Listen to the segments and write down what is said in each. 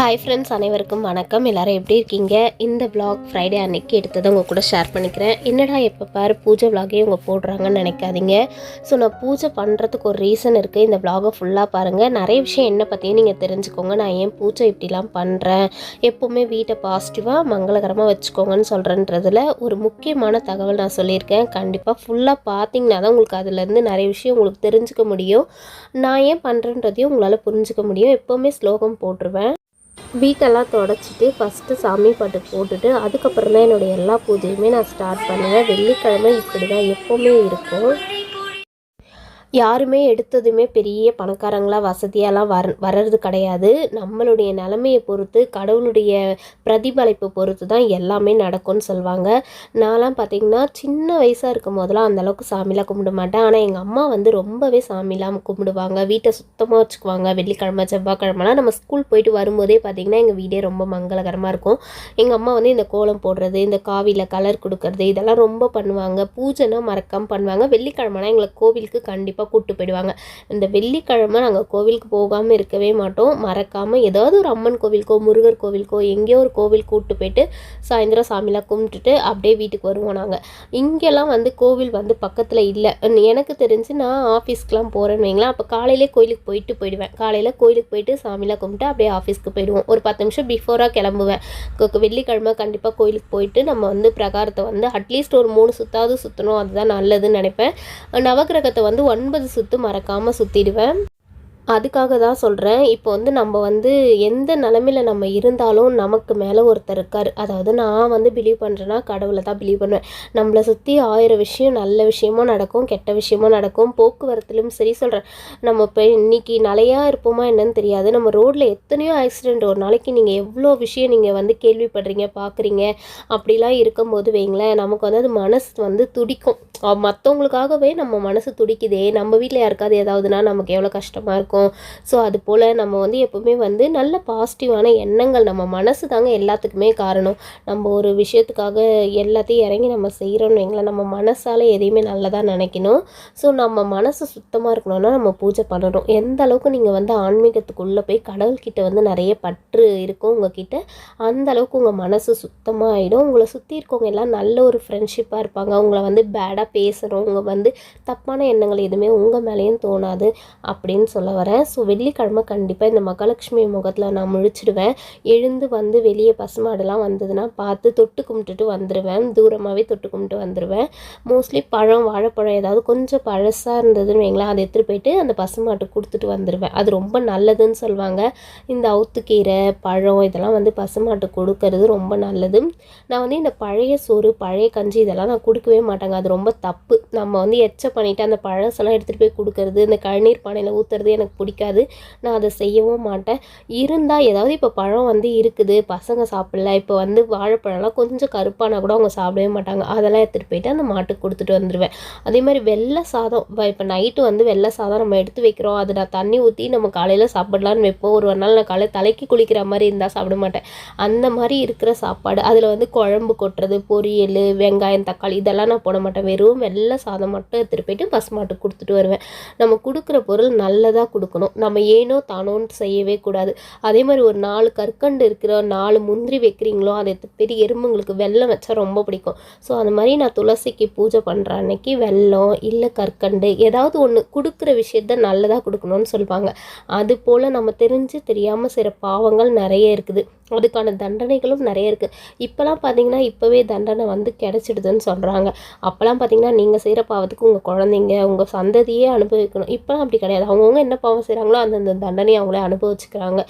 Hi friends அனைவருக்கும் வணக்கம். எல்லாரும் எப்படி இருக்கீங்க? இந்த vlog ஃப்ரைடே அன்னைக்கு எடுத்ததை உங்கள் கூட ஷேர் பண்ணிக்கிறேன். என்னடா எப்போ பாரு பூஜை vlog-ஏ இவங்க போடுறாங்கன்னு நினைக்காதீங்க. ஸோ நான் பூஜை பண்ணுறதுக்கு ஒரு ரீசன் இருக்குது இந்த vlog-அ ஃபுல்லாக பாருங்கள் நிறைய விஷயம் என்ன பற்றியும் நீங்கள் தெரிஞ்சுக்கோங்க. நான் ஏன் பூஜை இப்படிலாம் பண்ணுறேன் எப்போவுமே வீட்டை பாசிட்டிவாக மங்களகரமாக வச்சுக்கோங்கன்னு சொல்கிறேன்றதில் ஒரு முக்கியமான தகவல் நான் சொல்லியிருக்கேன். கண்டிப்பாக ஃபுல்லாக பார்த்தீங்கன்னா தான் உங்களுக்கு அதுலேருந்து நிறைய விஷயம் உங்களுக்கு தெரிஞ்சுக்க முடியும். நான் ஏன் பண்ணுறேன்றதையும் உங்களால் புரிஞ்சுக்க முடியும். எப்போவுமே ஸ்லோகம் போட்டுருவேன். வீட்டெல்லாம் தொடச்சிட்டு ஃபஸ்ட்டு சாமி பாட்டு போட்டுட்டு அதுக்கப்புறம் தான் என்னுடைய எல்லா பூஜையுமே நான் ஸ்டார்ட் பண்ணுவேன். வெள்ளிக்கிழமை இப்படி தான் எப்போவுமே இருக்கும். யாருமே எடுத்ததுமே பெரிய பணக்காரங்களாக வசதியாலாம் வர வர்றது கிடையாது. நம்மளுடைய நிலமையை பொறுத்து கடவுளுடைய பிரதிபலிப்பு பொறுத்து தான் எல்லாமே நடக்கும்னு சொல்லுவாங்க நான்லாம் பார்த்திங்கன்னா சின்ன வயசாக இருக்கும் போதெல்லாம் அந்தளவுக்கு சாமிலாம் கும்பிட மாட்டேன். ஆனால் எங்கள் அம்மா வந்து ரொம்பவே சாமிலாம் கும்பிடுவாங்க. வீட்டை சுத்தமாக வச்சுக்குவாங்க. வெள்ளிக்கிழமை செவ்வாய்க்கிழமெலாம் நம்ம ஸ்கூல் போயிட்டு வரும்போதே பார்த்திங்கன்னா எங்கள் வீடே ரொம்ப மங்களகரமாக இருக்கும். எங்கள் அம்மா வந்து இந்த கோலம் போடுறது இந்த காவியில் கலர் கொடுக்கறது இதெல்லாம் ரொம்ப பண்ணுவாங்க. பூஜைனா மறக்காமல் பண்ணுவாங்க. வெள்ளிக்கிழமைனா எங்களை கோவிலுக்கு கண்டிப்பாக கூப்பிட்டு போயிடுவாங்க. இந்த வெள்ளிக்கிழமை நாங்கள் கோவிலுக்கு போகாமல் இருக்கவே மாட்டோம். மறக்காமல் ஏதாவது ஒரு அம்மன் கோவிலுக்கோ முருகர் கோவிலுக்கோ எங்கேயோ ஒரு கோவில் கூப்பிட்டு போயிட்டு சாயந்தரம் சாமிலாம் கும்பிட்டுட்டு அப்படியே வீட்டுக்கு வருவோம் நாங்கள் இங்கெல்லாம் வந்து கோவில் வந்து பக்கத்தில் இல்லை. எனக்கு தெரிஞ்சு நான் ஆஃபீஸ்க்குலாம் போகிறேன்னு வைங்களேன். அப்போ காலையிலே கோயிலுக்கு போயிட்டு போயிடுவேன். காலையில் கோயிலுக்கு போயிட்டு சாமிலாம் கும்பிட்டு அப்படியே ஆஃபீஸ்க்கு போயிடுவோம். ஒரு பத்து நிமிஷம் பிஃபோராக கிளம்புவேன். வெள்ளிக்கிழமை கண்டிப்பாக கோயிலுக்கு போயிட்டு நம்ம வந்து பிரகாரத்தை வந்து அட்லீஸ்ட் ஒரு மூணு சுத்தாவது சுற்றணும் அதுதான் நல்லதுன்னு நினைப்பேன். நவக்கிரகத்தை வந்து ஒன் ஒன்பது சுற்று மறக்காமல் சுற்றிடுவேன் அதுக்காக தான் சொல்கிறேன் இப்போ வந்து நம்ம வந்து எந்த நிலமையில நம்ம இருந்தாலும் நமக்கு மேலே ஒருத்தர் இருக்கார். அதாவது நான் வந்து பிலீவ் பண்ணுறேன்னா கடவுளை தான் பிலீவ் பண்ணுவேன். நம்மளை சுற்றி ஆயிரம் விஷயம் நல்ல விஷயமும் நடக்கும் கெட்ட விஷயமும் நடக்கும். போக்குவரத்துலையும் சரி சொல்கிறேன் நம்ம இப்போ இன்னைக்கு நிலையாக இருப்போமா என்னன்னு தெரியாது. நம்ம ரோட்டில் எத்தனையோ ஆக்சிடெண்ட் ஒரு நாளைக்கு நீங்கள் எவ்வளோ விஷயம் நீங்கள் வந்து கேள்விப்படுறீங்க பார்க்குறீங்க அப்படிலாம் இருக்கும்போது வைங்களேன் நமக்கு வந்து அது மனசு வந்து துடிக்கும். மற்றவங்களுக்காகவே நம்ம மனசு துடிக்குதே. நம்ம வீட்டில் யாருக்காவது ஏதாவதுனா நமக்கு எவ்வளோ கஷ்டமாக இருக்கும். இருக்கும். ஸோ அது போல் நம்ம வந்து எப்போவுமே வந்து நல்ல பாசிட்டிவான எண்ணங்கள் நம்ம மனசு தாங்க எல்லாத்துக்குமே காரணம். நம்ம ஒரு விஷயத்துக்காக எல்லாத்தையும் இறங்கி நம்ம செய்கிறோம்னு வைங்களேன் நம்ம மனசால் எதையுமே நல்லதாக நினைக்கணும். ஸோ நம்ம மனசு சுத்தமாக இருக்கணும்னா நம்ம பூஜை பண்ணணும். எந்த அளவுக்கு நீங்கள் வந்து ஆன்மீகத்துக்குள்ளே போய் கடவுள்கிட்ட வந்து நிறைய பற்று இருக்கும் உங்ககிட்ட அந்த அளவுக்கு உங்கள் மனசு சுத்தமாக ஆகிடும் உங்களை சுற்றி இருக்கவங்க எல்லாம் நல்ல ஒரு ஃப்ரெண்ட்ஷிப்பாக இருப்பாங்க. உங்களை வந்து பேடாக பேசுகிறோம் உங்கள் வந்து தப்பான எண்ணங்கள் எதுவுமே உங்கள் மேலேயும் தோணாது அப்படின்னு சொல்ல வரேன். ஸோ வெள்ளிக்கிழமை கண்டிப்பாக இந்த மகாலட்சுமி முகத்தில் நான் முழிச்சிடுவேன். எழுந்து வந்து வெளியே பசுமாடெல்லாம் வந்ததுன்னா பார்த்து தொட்டு கும்பிட்டுட்டு வந்துடுவேன் தூரமாகவே தொட்டு கும்பிட்டு வந்துடுவேன் மோஸ்ட்லி பழம் வாழைப்பழம் ஏதாவது கொஞ்சம் பழசாக இருந்ததுன்னு வைங்களேன். அதை எடுத்துகிட்டு போயிட்டு அந்த பசுமாட்டுக்கு கொடுத்துட்டு வந்துடுவேன் அது ரொம்ப நல்லதுன்னு சொல்லுவாங்க. இந்த அவுத்துக்கீரை பழம் இதெல்லாம் வந்து பசுமாட்டுக்கு கொடுக்கறது ரொம்ப நல்லது. நான் வந்து இந்த பழைய சோறு பழைய கஞ்சி இதெல்லாம் நான் கொடுக்கவே மாட்டாங்க. அது ரொம்ப தப்பு. நம்ம வந்து எச்ச பண்ணிவிட்டு அந்த பழசெல்லாம் எடுத்துகிட்டு போய் கொடுக்கறது இந்த கழநீர் பானையில் ஊற்றுறது எனக்கு பிடிக்காது. நான் அதை செய்யவும் மாட்டேன். இருந்தால் ஏதாவது இப்போ பழம் வந்து இருக்குது பசங்க சாப்பிடல இப்போ வந்து வாழைப்பழம்லாம் கொஞ்சம் கருப்பானா கூட அவங்க சாப்பிடவே மாட்டாங்க. அதெல்லாம் எடுத்துகிட்டு போயிட்டு அந்த மாட்டுக்கு கொடுத்துட்டு வந்துடுவேன் அதே மாதிரி வெள்ளை சாதம் இப்போ நைட்டு வந்து வெள்ளை சாதம் நம்ம எடுத்து வைக்கிறோம். அதை நான் தண்ணி ஊற்றி நம்ம காலையில் சாப்பிடலான்னு வைப்போம். ஒரு நாள் நான் காலையில் தலைக்கு குளிக்கிற மாதிரி இருந்தால் சாப்பிட மாட்டேன். அந்த மாதிரி இருக்கிற சாப்பாடு அதில் வந்து குழம்பு கொட்டுறது பொரியல் வெங்காயம் தக்காளி இதெல்லாம் நான் போட மாட்டேன். வெறும் வெள்ளை சாதம் மட்டும் எடுத்துகிட்டு போயிட்டு பசுமாட்டுக்கு கொடுத்துட்டு வருவேன். நம்ம கொடுக்குற பொருள் நல்லதாக கொடுக்கணும். நம்ம ஏனோ தானோன்னு செய்யவே கூடாது. அதே மாதிரி ஒரு நாலு கற்கண்டு இருக்கிற நாலு முந்திரி வைக்கிறீங்களோ அதை பெரிய எறும்புங்களுக்கு வெல்லம் வச்சா ரொம்ப பிடிக்கும். ஸோ அந்த மாதிரி நான் துளசிக்கு பூஜை பண்ணுற அன்னைக்கு வெல்லம் இல்லை கற்கண்டு ஏதாவது ஒன்று கொடுக்குற விஷயத்த நல்லதாக கொடுக்கணும்னு சொல்லுவாங்க. அது போல் நம்ம தெரிஞ்சு தெரியாமல் சில பாவங்கள் நிறைய இருக்குது. அதுக்கான தண்டனைகளும் நிறைய இருக்குது இப்போலாம் பார்த்தீங்கன்னா இப்போவே தண்டனை வந்து கிடச்சிடுதுன்னு சொல்கிறாங்க அப்போலாம் பார்த்தீங்கன்னா நீங்கள் செய்கிற பாவத்துக்கு உங்கள் குழந்தைங்க உங்கள் சந்ததியே அனுபவிக்கணும். இப்போலாம் அப்படி கிடையாது. அவங்கவுங்க என்ன பாவம் செய்கிறாங்களோ அந்தந்த தண்டனையை அவங்களே அனுபவிச்சுக்கிறாங்க.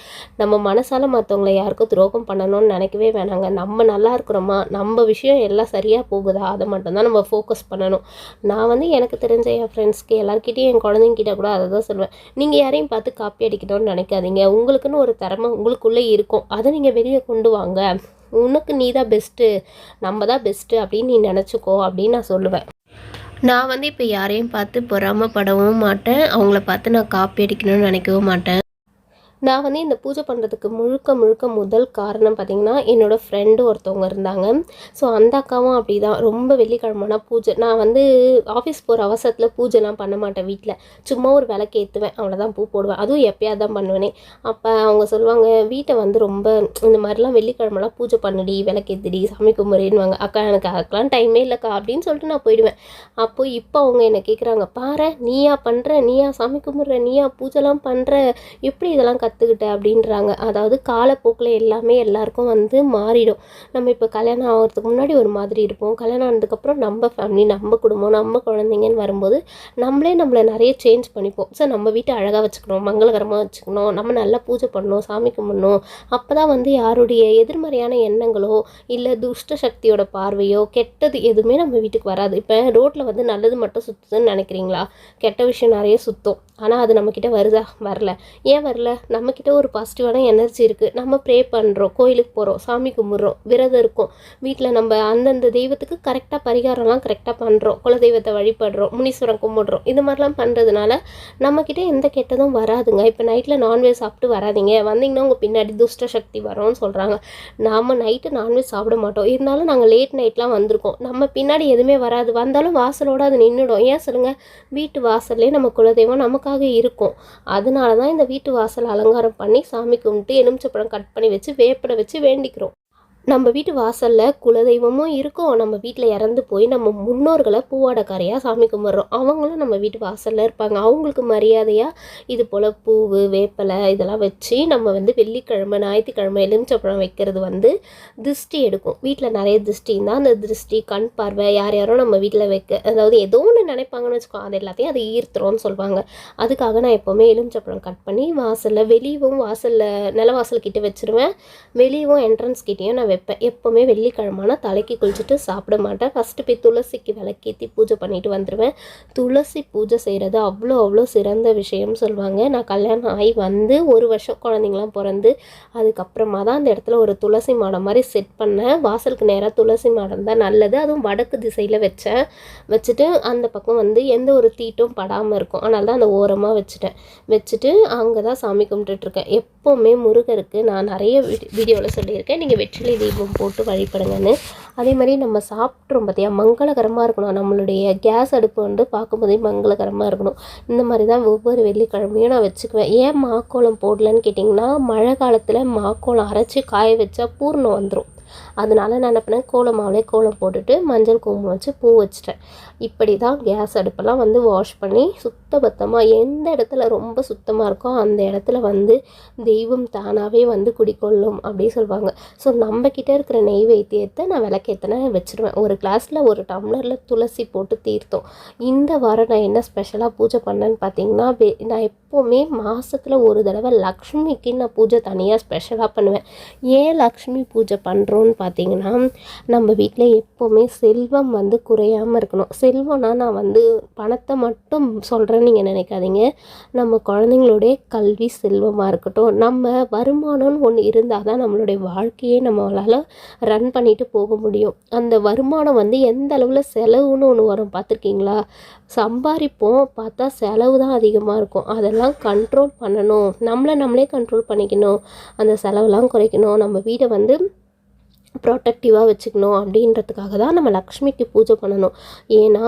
நம்ம மனசால் மற்றவங்களை யாருக்கும் துரோகம் பண்ணணும்னு நினைக்கவே வேணாங்க. நம்ம நல்லா இருக்கிறோமா? நம்ம விஷயம் எல்லாம் சரியாக போகுதா? அதை மட்டும்தான் நம்ம ஃபோக்கஸ் பண்ணணும். நான் வந்து எனக்கு தெரிஞ்ச என் ஃப்ரெண்ட்ஸ்க்கு எல்லாருக்கிட்டையும் என் குழந்தைங்கிட்ட கூட அதை தான் சொல்லுவேன். நீங்கள் யாரையும் பார்த்து காப்பி அடிக்கணும்னு நினைக்காதீங்க. உங்களுக்குன்னு ஒரு திறமை உங்களுக்குள்ளே இருக்கும். அதை நீங்கள் வெளியே கொண்டு வாங்க. உனக்கு நீ தான் பெஸ்ட்டு நம்ம தான் பெஸ்ட்டு அப்படின்னு நீ நினச்சிக்கோ அப்படின்னு நான் சொல்லுவேன். நான் வந்து இப்போ யாரையும் பார்த்து பொறாமப்படவும் மாட்டேன். அவங்கள பார்த்து நான் காப்பி அடிக்கணும்னு நினைக்கவும் மாட்டேன். நான் வந்து இந்த பூஜை பண்ணுறதுக்கு முழுக்க முழுக்க முதல் காரணம் பார்த்திங்கன்னா என்னோடய ஃப்ரெண்டு ஒருத்தவங்க இருந்தாங்க. ஸோ அந்த அக்காவும் அப்படி தான் ரொம்ப வெள்ளிக்கிழமைனா பூஜை. நான் வந்து ஆஃபீஸ் போகிற அவசரத்தில் பூஜைலாம் பண்ண மாட்டேன் வீட்டில் சும்மா ஒரு விளக்கு ஏற்றுவேன் அவ்வளோதான் பூ போடுவேன். அதுவும் எப்போயாவது தான் பண்ணுவேனே. அப்போ அவங்க சொல்லுவாங்க வீட்டை வந்து ரொம்ப இந்த மாதிரிலாம் வெள்ளிக்கிழமெல்லாம் பூஜை பண்ணுடி. விளக்கேத்துடி சாமி கும்பிடுன்னுவாங்க அக்கா எனக்கு அதுக்கெலாம் டைமே இல்லைக்கா. அப்படின்னு சொல்லிட்டு நான் போயிடுவேன். அப்போ இப்போ அவங்க என்னை கேட்குறாங்க பாரு நீயா பண்ணுற நீயா சாமி கும்பிட்ற? நீயா பூஜைலாம் பண்ணுற எப்படி இதெல்லாம் கற்றுக்கிட்டேன் அப்படின்றாங்க. அதாவது காலப்போக்கில் எல்லாமே எல்லாருக்கும் வந்து மாறிடும். நம்ம இப்போ கல்யாணம் ஆகிறதுக்கு முன்னாடி ஒரு மாதிரி இருப்போம். கல்யாணம் ஆனதுக்கப்புறம் நம்ம ஃபேமிலி நம்ம குடும்பம் நம்ம குழந்தைங்கன்னு வரும்போது நம்மளே நம்மளை நிறைய சேஞ்ச் பண்ணிப்போம். ஸோ நம்ம வீட்டை அழகாக வச்சுக்கணும் மங்களகரமாக வச்சுக்கணும் நம்ம நல்லா பூஜை பண்ணணும் சாமி கும்பிடணும். அப்போ தான் வந்து யாருடைய எதிர்மறையான எண்ணங்களோ இல்லை துஷ்ட சக்தியோட பார்வையோ கெட்டது எதுவுமே நம்ம வீட்டுக்கு வராது. இப்போ ரோட்டில் வந்து நல்லது மட்டும் சுற்றுதுன்னு நினைக்கிறீங்களா? கெட்ட விஷயம் நிறைய சுத்தம். ஆனால் அது நம்மக்கிட்ட வருதா? வரல. ஏன் வரல? நம்மக்கிட்ட ஒரு பாசிட்டிவான எனர்ஜி இருக்குது நம்ம ப்ரே பண்ணுறோம் கோயிலுக்கு போகிறோம் சாமி கும்பிட்றோம் விரதம் இருக்கோம். வீட்டில் நம்ம அந்தந்த தெய்வத்துக்கு கரெக்டாக பரிகாரம்லாம் கரெக்டாக பண்ணுறோம் குலதெய்வத்தை வழிபடுறோம் முனீஸ்வரம் கும்பிட்றோம். இது மாதிரிலாம் பண்ணுறதுனால நம்மக்கிட்ட எந்த கெட்டதும் வராதுங்க. இப்போ நைட்டில் நான்வெஜ் சாப்பிட்டு வராதிங்க. வந்தீங்கன்னா உங்கள் பின்னாடி துஷ்ட சக்தி வரும்னு சொல்கிறாங்க நாம் நைட்டு நான்வெஜ் சாப்பிட மாட்டோம். இருந்தாலும் நாங்கள் லேட் நைட்லாம் வந்திருக்கோம். நம்ம பின்னாடி எதுவுமே வராது. வந்தாலும் வாசலோடு அது நின்றுடும் ஏன் சொல்லுங்கள் வீட்டு வாசல்லே நம்ம குலதெய்வம் நமக்காக இருக்கும். அதனால தான் இந்த வீட்டு வாசல் அலங்க அலங்காரம் பண்ணி சாமி கும்பிட்டு எலுமிச்சப்பழம் கட் பண்ணி வச்சு வேப்படை வச்சு வேண்டிக்கிறோம். நம்ம வீட்டு வாசலில் குலதெய்வமும் இருக்கும். நம்ம வீட்டில் இறந்து போய் நம்ம முன்னோர்களை பூவாடக்காரையாக சாமி கும்பிட்றோம். அவங்களும் நம்ம வீட்டு வாசலில் இருப்பாங்க. அவங்களுக்கு மரியாதையாக இது போல் பூவு வேப்பலை இதெல்லாம் வச்சு நம்ம வந்து வெள்ளிக்கிழமை ஞாயிற்றுக்கிழமை எலுமிச்சப்பழம் வைக்கிறது வந்து திருஷ்டி எடுக்கும். வீட்டில் நிறைய திருஷ்டி இருந்தால் அந்த திருஷ்டி கண் பார்வை யார் யாரோ நம்ம வீட்டில் வைக்க அதாவது ஏதோ ஒன்று நினைப்பாங்கன்னு வச்சுக்கோ அது எல்லாத்தையும் அதை ஈர்த்துறோம்னு சொல்லுவாங்க அதுக்காக நான் எப்போவுமே எலுமிச்சப்பழம் கட் பண்ணி வாசலில் வெளியவும் வாசலில் நிலவாசல் கிட்டே வச்சுருவேன். வெளியவும் என்ட்ரன்ஸ் கிட்டேயும் நான் வைப்பேன் எப்போவுமே வெள்ளிக்கிழமைனா தலைக்கு குளிச்சுட்டு சாப்பிட மாட்டேன். ஃபஸ்ட்டு போய் துளசிக்கு விளக்கேற்றி பூஜை பண்ணிட்டு வந்துடுவேன் துளசி பூஜை செய்கிறது அவ்வளோ அவ்வளோ சிறந்த விஷயம்னு சொல்லுவாங்க. நான் கல்யாணம் ஆகி வந்து ஒரு வருஷம் குழந்தைங்களாம் பிறந்து அதுக்கப்புறமா தான் அந்த இடத்துல ஒரு துளசி மாடம் மாதிரி செட் பண்ணேன். வாசலுக்கு நேராக துளசி மாடம் தான் நல்லது. அதுவும் வடக்கு திசையில் வச்சேன். வச்சுட்டு அந்த பக்கம் வந்து எந்த ஒரு தீட்டும் படாமல் இருக்கும். அதனால தான் அந்த ஓரமாக வச்சுட்டேன். வச்சுட்டு அங்கே தான் சாமி கும்பிட்டுட்ருக்கேன் எப்போவுமே முருகருக்கு நான் நிறைய வீடியோவில் சொல்லியிருக்கேன். நீங்கள் வெற்றிலை தீபம் போட்டு வழிபடுங்கன்னு. அதே மாதிரி நம்ம சாப்பிட்றோம் பார்த்தியா மங்களகரமாக இருக்கணும். நம்மளுடைய கேஸ் அடுப்பு வந்து பார்க்கும்போதே மங்களகரமாக இருக்கணும். இந்த மாதிரி தான் ஒவ்வொரு வெள்ளிக்கிழமையும் நான் வச்சுக்குவேன். ஏன் மாக்கோளம் போடலன்னு கேட்டிங்கன்னா மழை காலத்தில் மாக்கோளம் அரைச்சி காய வச்சா பூர்ணம் வந்துடும் அதனால நான் என்ன பண்ணேன் கோலம் மாவுலே கோலம் போட்டுட்டு மஞ்சள் குங்குமம் வச்சு பூ வச்சிட்டேன். இப்படி தான் கேஸ் அடுப்பெல்லாம் வந்து வாஷ் பண்ணி சுத்தபத்தமாக எந்த இடத்துல ரொம்ப சுத்தமாக இருக்கோ அந்த இடத்துல வந்து தெய்வம் தானாகவே வந்து குடிக்கொள்ளும் அப்படின்னு சொல்லுவாங்க. ஸோ நம்மக்கிட்ட இருக்கிற நெய்வேத்தியத்தை நான் விளக்கேற்றின வச்சுருவேன். ஒரு கிளாஸில் ஒரு டம்ளரில் துளசி போட்டு தீர்த்தோம். இந்த வாரம் நான் என்ன ஸ்பெஷலாக பூஜை பண்ணேன்னு பார்த்தீங்கன்னா நான் எப்போவுமே மாதத்தில் ஒரு தடவை லக்ஷ்மிக்கு நான் பூஜை தனியாக ஸ்பெஷலாக பண்ணுவேன். ஏன் லக்ஷ்மி பூஜை பண்ணுறோம் பண்ணணும்னு பார்த்தீங்கன்னா நம்ம வீட்டில் எப்போவுமே செல்வம் வந்து குறையாமல் இருக்கணும். செல்வம்னா நான் வந்து பணத்தை மட்டும் சொல்கிறேன்னு நீங்கள் நினைக்காதீங்க. நம்ம குழந்தைங்களுடைய கல்வி செல்வமாக இருக்கட்டும். நம்ம வருமானம்னு ஒன்று இருந்தால் தான் நம்மளுடைய வாழ்க்கையே நம்மளால் ரன் பண்ணிட்டு போக முடியும். அந்த வருமானம் வந்து எந்த அளவில் செலவுன்னு ஒன்று வரும் பார்த்துருக்கீங்களா? சம்பாதிப்போம் பார்த்தா செலவு தான் அதிகமாக இருக்கும். அதெல்லாம் கண்ட்ரோல் பண்ணணும். நம்மளை நம்மளே கண்ட்ரோல் பண்ணிக்கணும். அந்த செலவெல்லாம் குறைக்கணும். நம்ம வீடை வந்து ப்ரொட்டக்டிவாக வச்சுக்கணும் அப்படின்றதுக்காக தான் நம்ம லக்ஷ்மிக்கு பூஜை பண்ணணும். ஏன்னா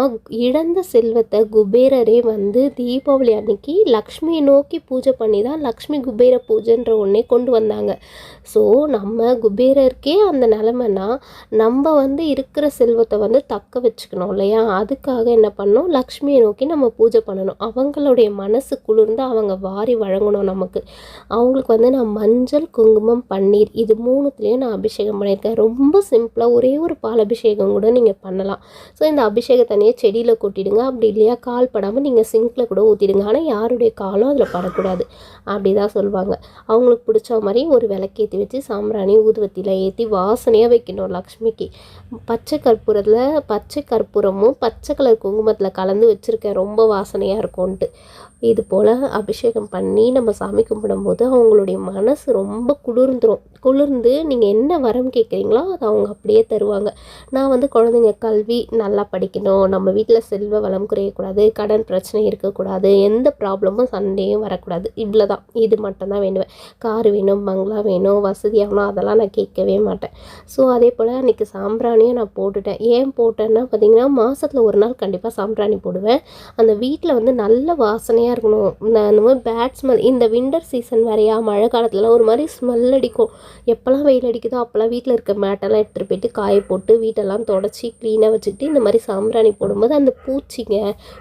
இழந்த செல்வத்தை குபேரரே வந்து தீபாவளி அன்னைக்கு லக்ஷ்மியை நோக்கி பூஜை பண்ணி தான் லக்ஷ்மி குபேர பூஜைன்ற ஒன்றே கொண்டு வந்தாங்க. ஸோ நம்ம குபேரருக்கே அந்த நிலமைனா நம்ம வந்து இருக்கிற செல்வத்தை வந்து தக்க வச்சுக்கணும் இல்லையா? அதுக்காக என்ன பண்ணணும்? லக்ஷ்மியை நோக்கி நம்ம பூஜை பண்ணணும். அவங்களுடைய மனசு குளிர்ந்து அவங்க வாரி வழங்கணும் நமக்கு. அவங்களுக்கு வந்து நான் மஞ்சள் குங்குமம் பன்னீர் இது மூணுத்துலேயும் நான் அபிஷேகம் பண்ணியிருக்கேன். ரொம்ப சிம்பிளாக ஒரே ஒரு பால் அபிஷேகம் கூட நீங்கள் பண்ணலாம். ஸோ இந்த அபிஷேக தண்ணியை செடியில் கொட்டிடுங்க. அப்படி இல்லையா? கால் படாமல் நீங்கள் சிங்கில் கூட ஊற்றிடுங்க ஆனால் யாருடைய காலும் அதில் படக்கூடாது. அப்படி தான் சொல்லுவாங்க. அவங்களுக்கு பிடிச்ச மாதிரி ஒரு விளக்கேற்றி வச்சு சாம்பிராணி ஊதுவத்திலாம் ஏற்றி வாசனையாக வைக்கணும் லக்ஷ்மிக்கு. பச்சை கற்பூரத்தில் பச்சை கற்பூரமும் பச்சை கலர் குங்குமத்தில் கலந்து வச்சுருக்கேன். ரொம்ப வாசனையாக இருக்கும்ன்ட்டு. இது போல் அபிஷேகம் பண்ணி நம்ம சாமி கும்பிடும்போது அவங்களுடைய மனசு ரொம்ப குளிர்ந்துரும். குளிர்ந்து நீங்கள் என்ன வரம் கேட்குறீங்களோ அதை அவங்க அப்படியே தருவாங்க. நான் வந்து குழந்தைங்க கல்வி நல்லா படிக்கணும். நம்ம வீட்டில் செல்வ வளம் குறையக்கூடாது. கடன் பிரச்சனை இருக்கக்கூடாது. எந்த ப்ராப்ளமும் சண்டையும் வரக்கூடாது. இவ்வளோ தான் இது மட்டும்தான் வேண்டுவேன். கார் வேணும் பங்களா வேணும் வசதியாகணும் அதெல்லாம் நான் கேட்கவே மாட்டேன். ஸோ அதே போல் அன்றைக்கி சாம்பிராணியும் நான் போட்டுட்டேன். ஏன் போட்டேன்னா பார்த்தீங்கன்னா மாதத்தில் ஒரு நாள் கண்டிப்பாக சாம்பிராணி போடுவேன். அந்த வீட்டில் வந்து நல்ல வாசனையாக இருக்கணும். இந்த அந்த மாதிரி பேட் ஸ்மெல் இந்த விண்டர் சீசன் வேறையா மழை காலத்துலலாம் ஒரு மாதிரி ஸ்மெல் அடிக்கும். எப்போல்லாம் வெயில் அடிக்குதோ அப்போல்லாம் வீட்டில் இருக்க மேட்டெல்லாம் எடுத்துகிட்டு போயிட்டு காய போட்டு வீட்டெல்லாம் தொடச்சி க்ளீனாக வச்சுக்கிட்டு இந்த மாதிரி சாம்பிராணி போடும்போது அந்த பூச்சிங்க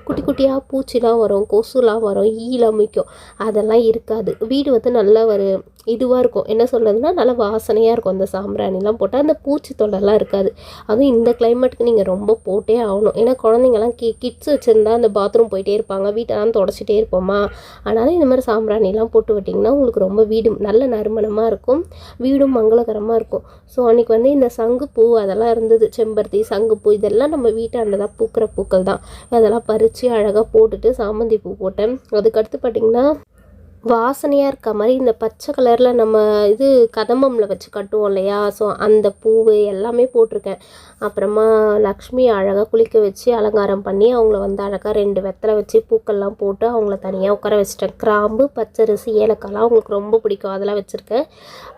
குட்டி குட்டியாக பூச்சிலாம் வரும் கொசுலாம் வரும் ஈலாம் மிக்கும். அதெல்லாம் இருக்காது. வீடு வந்து நல்லா ஒரு இதுவாக இருக்கும். என்ன சொல்கிறதுனா நல்லா வாசனையாக இருக்கும். அந்த சாம்பிராணிலாம் போட்டால் அந்த பூச்சி தொல்லைலாம் இருக்காது. அதுவும் இந்த கிளைமேட்டுக்கு நீங்கள் ரொம்ப போட்டே ஆகணும். ஏன்னா குழந்தைங்கலாம் கி கிட்ஸ் வச்சுருந்தா அந்த பாத்ரூம் போயிட்டே இருப்பாங்க. வீட்டெல்லாம் தொடச்சிட்டே இருப்போமா? அதனால் இந்த மாதிரி சாம்பிராணிலாம் போட்டு விட்டிங்கன்னா உங்களுக்கு ரொம்ப வீடு நல்ல நறுமணமாக இருக்கும். வீடும் மங்களகரமாக இருக்கும். ஸோ அன்றைக்கி வந்து இந்த சங்குப்பூ அதெல்லாம் இருந்தது. செம்பருத்தி சங்குப்பூ இதெல்லாம் நம்ம வீட்டாண்டதாக பூக்கிற பூக்கள் தான். அதெல்லாம் பறித்து அழகாக போட்டுட்டு சாமந்தி பூ போட்டேன் அதுக்கடுத்து பார்த்திங்கன்னா வாசனையாக இருக்க மாதிரி இந்த பச்சை கலரில் நம்ம இது கதம்பமில் வச்சு கட்டுவோம் இல்லையா? ஸோ அந்த பூவு எல்லாமே போட்டிருக்கேன். அப்புறமா லக்ஷ்மி அழகாக குளிக்க வச்சு அலங்காரம் பண்ணி அவங்கள வந்து அழகாக ரெண்டு வெத்தலை வச்சு பூக்கள்லாம் போட்டு அவங்கள தனியாக உட்கார வச்சுட்டேன். கிராம்பு பச்சரிசி ஏலக்காய்லாம் அவங்களுக்கு ரொம்ப பிடிக்கும். அதெல்லாம் வச்சுருக்கேன்.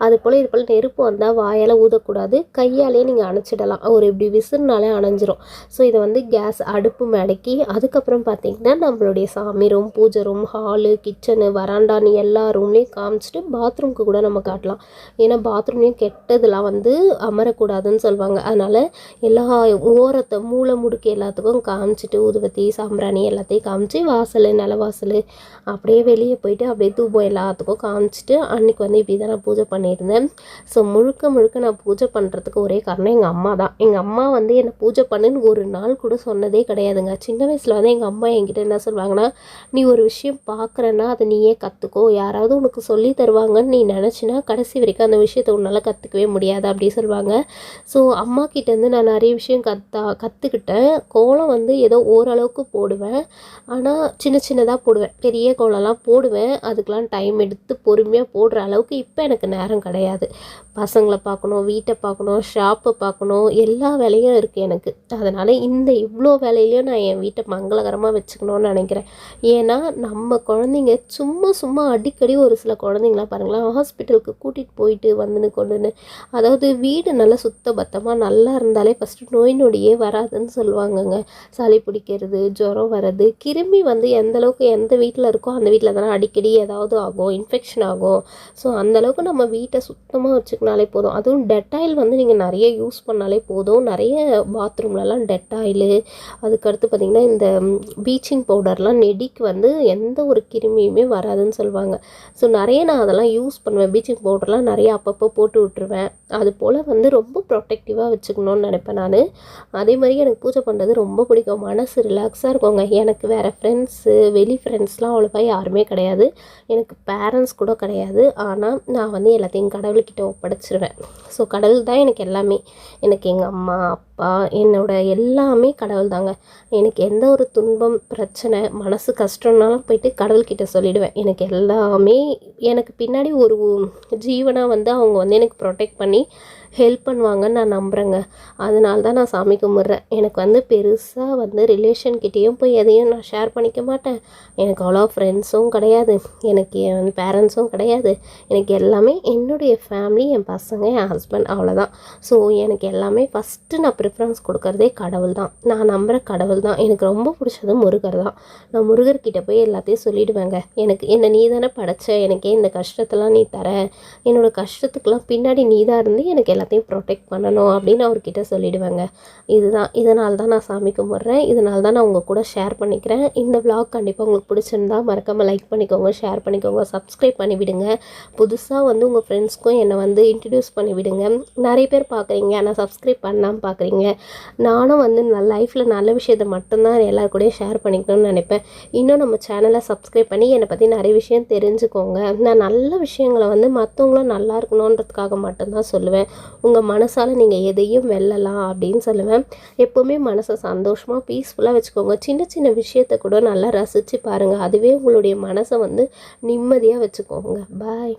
அது போல் இது போல் நெருப்பு வந்தால் வாயால் ஊதக்கூடாது. கையாலே நீங்கள் அணைச்சிடலாம். ஒரு இப்படி விசிறுனாலே அணைஞ்சிரும். ஸோ இதை வந்து கேஸ் அடுப்பு மேடக்கி அதுக்கப்புறம் பார்த்திங்கன்னா நம்மளுடைய சாமி ரூம் பூஜை ரூம் ஹாலு கிச்சனு வராண்டா வராண்டான்னு எல்லா ரூம்லேயும் காமிச்சிட்டு பாத்ரூம்க்கு கூட நம்ம காட்டலாம். ஏன்னா பாத்ரூம்லேயும் கெட்டதெல்லாம் வந்து அமரக்கூடாதுன்னு சொல்லுவாங்க. அதனால் எல்லா ஓரத்தை மூளை முடுக்கு எல்லாத்துக்கும் காமிச்சிட்டு ஊதுபத்தி சாம்பிராணி எல்லாத்தையும் காமிச்சு வாசல் நிலவாசல் அப்படியே வெளியே போயிட்டு அப்படியே தூபம் எல்லாத்துக்கும் காமிச்சிட்டு அன்றைக்கி வந்து இப்படி தான் நான் பூஜை பண்ணியிருந்தேன். ஸோ முழுக்க முழுக்க நான் பூஜை பண்ணுறதுக்கு ஒரே காரணம் எங்கள் அம்மா தான். எங்கள் அம்மா வந்து என்னை பூஜை பண்ணுன்னு ஒரு நாள் கூட சொன்னதே கிடையாதுங்க. சின்ன வயசில் வந்து எங்கள் அம்மா என்கிட்ட என்ன சொல்லுவாங்கன்னா நீ ஒரு விஷயம் பார்க்குறேன்னா அதை நீயே கற்றுக்கோ யாராவது உனக்கு சொல்லி தருவாங்கன்னு நீ நினச்சினா கடைசி வரைக்கும் அந்த விஷயத்தை உன்னால் கற்றுக்கவே முடியாது அப்படி சொல்லுவாங்க. ஸோ அம்மா கிட்டேருந்து நான் நிறைய விஷயம் கத்தா கற்றுக்கிட்டேன் கோலம் வந்து ஏதோ ஓரளவுக்கு போடுவேன். ஆனால் சின்ன சின்னதாக போடுவேன். பெரிய கோலம்லாம் போடுவேன். அதுக்கெலாம் டைம் எடுத்து பொறுமையாக போடுற அளவுக்கு இப்போ எனக்கு நேரம் கிடையாது. பசங்களை பார்க்கணும் வீட்டை பார்க்கணும் ஷாப்பை பார்க்கணும். எல்லா வேலையும் இருக்குது எனக்கு. அதனால் இந்த இவ்வளோ வேலையிலையும் நான் என் வீட்டை மங்களகரமாக வச்சுக்கணும்னு நினைக்கிறேன். ஏன்னா நம்ம குழந்தைங்க சும்மா சும்மா அடிக்கடி ஒரு சில குழந்தைங்களாம் பாருங்களேன் ஹாஸ்பிட்டலுக்கு கூட்டிகிட்டு போயிட்டு வந்துன்னு கொண்டுன்னு அதாவது வீடு நல்லா சுத்த பத்தமாக நல்லா இருந்தாலே ஃபஸ்ட்டு நோய் நொடியே வராதுன்னு சொல்லுவாங்கங்க. சளி பிடிக்கிறது ஜுரம் வர்றது கிருமி வந்து எந்த அளவுக்கு எந்த வீட்டில் இருக்கோ அந்த வீட்டில் தானே அடிக்கடி ஏதாவது ஆகும் இன்ஃபெக்ஷன் ஆகும். ஸோ அந்தளவுக்கு நம்ம வீட்டை சுத்தமாக வச்சுக்கினாலே போதும். அதுவும் டெட்டாயில் வந்து நீங்கள் நிறைய யூஸ் பண்ணாலே போதும். நிறைய பாத்ரூம்லலாம் டெட்டாயிலு அதுக்கடுத்து பார்த்திங்கன்னா இந்த ப்ளீச்சிங் பவுடர்லாம் நெடிக்கு வந்து எந்த ஒரு கிருமியுமே வராதுன்னு சொல்லுவாங்க. சொல்லுவாங்க ஸோ நிறைய நான் அதெல்லாம் யூஸ் பண்ணுவேன். பீச்சிங் பவுடர்லாம் நிறைய அப்பப்போ போட்டு விட்டுருவேன். அது போல் வந்து ரொம்ப ப்ரொட்டக்டிவாக வச்சுக்கணும்னு நினைப்பேன் நான். அதே மாதிரி எனக்கு பூஜை பண்ணுறது ரொம்ப பிடிக்கும். மனசு ரிலாக்ஸாக இருக்குங்க. எனக்கு வேறு ஃப்ரெண்ட்ஸு வெளி ஃப்ரெண்ட்ஸ்லாம் அவ்வளோவா யாருமே கிடையாது. எனக்கு பேரண்ட்ஸ் கூட கிடையாது. ஆனால் நான் வந்து எல்லாத்தையும் கடவுள்கிட்ட ஒப்படைச்சிருவேன். ஸோ கடவுள் தான் எனக்கு எல்லாமே. எனக்கு எங்கள் அம்மா அப்பா என்னோட எல்லாமே கடவுள் தாங்க. எனக்கு எந்த ஒரு துன்பம் பிரச்சனை மனசு கஷ்டம்னாலும் போயிட்டு கடவுள்கிட்ட சொல்லிடுவேன். எனக்கு எல்லாமே எனக்கு பின்னாடி ஒரு ஜீவனாக வந்து அவங்க வந்து எனக்கு ப்ரொடெக்ட் பண்ணி ஹெல்ப் பண்ணுவாங்கன்னு நான் நம்புகிறேங்க அதனால தான் நான் சாமி கும்பிட்றேன். எனக்கு வந்து பெருசாக வந்து ரிலேஷன்கிட்டேயும் போய் எதையும் நான் ஷேர் பண்ணிக்க மாட்டேன். எனக்கு அவ்வளோ ஃப்ரெண்ட்ஸும் கிடையாது. எனக்கு என் பேரண்ட்ஸும் கிடையாது. எனக்கு எல்லாமே என்னுடைய ஃபேமிலி என் பசங்க என் ஹஸ்பண்ட் அவ்வளோதான் ஸோ எனக்கு எல்லாமே ஃபஸ்ட்டு நான் ப்ரிஃபரன்ஸ் கொடுக்குறதே கடவுள் தான். நான் நம்புகிற கடவுள் தான். எனக்கு ரொம்ப பிடிச்சது முருகர் தான். நான் முருகர்கிட்ட போய் எல்லாத்தையும் சொல்லிவிடுவேங்க எனக்கு என்னை நீ தானே படைச்ச. எனக்கே இந்த கஷ்டத்தெல்லாம் நீ தர. என்னோடய கஷ்டத்துக்கெலாம் பின்னாடி நீ தான் இருந்து எனக்கு எல்லாத்தையும் எல்லாத்தையும் ப்ரொடெக்ட் பண்ணணும் அப்படின்னு அவர்கிட்ட சொல்லிவிடுவேங்க இதுதான் இதனால தான் நான் சாமி கும்பிட்றேன். இதனால தான் நான் உங்கள் கூட ஷேர் பண்ணிக்கிறேன். இந்த விளாக் கண்டிப்பாக உங்களுக்கு பிடிச்சிருந்தா மறக்காமல் லைக் பண்ணிக்கோங்க ஷேர் பண்ணிக்கோங்க சப்ஸ்கிரைப் பண்ணிவிடுங்க. புதுசாக வந்து உங்கள் ஃப்ரெண்ட்ஸ்க்கும் என்னை வந்து இன்ட்ரடியூஸ் பண்ணிவிடுங்க. நிறைய பேர் பார்க்குறீங்க ஆனால் சப்ஸ்கிரைப் பண்ணாமல் பார்க்குறீங்க. நானும் வந்து நல்ல லைஃப்பில் நல்ல விஷயத்தை மட்டும்தான் எல்லார் கூடயும் ஷேர் பண்ணிக்கணும்னு நினைப்பேன். இன்னும் நம்ம சேனலை சப்ஸ்கிரைப் பண்ணி என்னை பற்றி நிறைய விஷயம் தெரிஞ்சுக்கோங்க. நான் நல்ல விஷயங்களை வந்து மற்றவங்களும் நல்லா இருக்கணுன்றதுக்காக மட்டும்தான் சொல்லுவேன். உங்கள் மனசால் நீங்கள் எதையும் வெல்லலாம் அப்படின்னு சொல்லுவேன். எப்போவுமே மனசை சந்தோஷமாக பீஸ்ஃபுல்லாக வச்சுக்கோங்க. சின்ன சின்ன விஷயத்தை கூட நல்லா ரசித்து பாருங்கள் அதுவே உங்களுடைய மனசை வந்து நிம்மதியாக வச்சுக்கோங்க. பாய்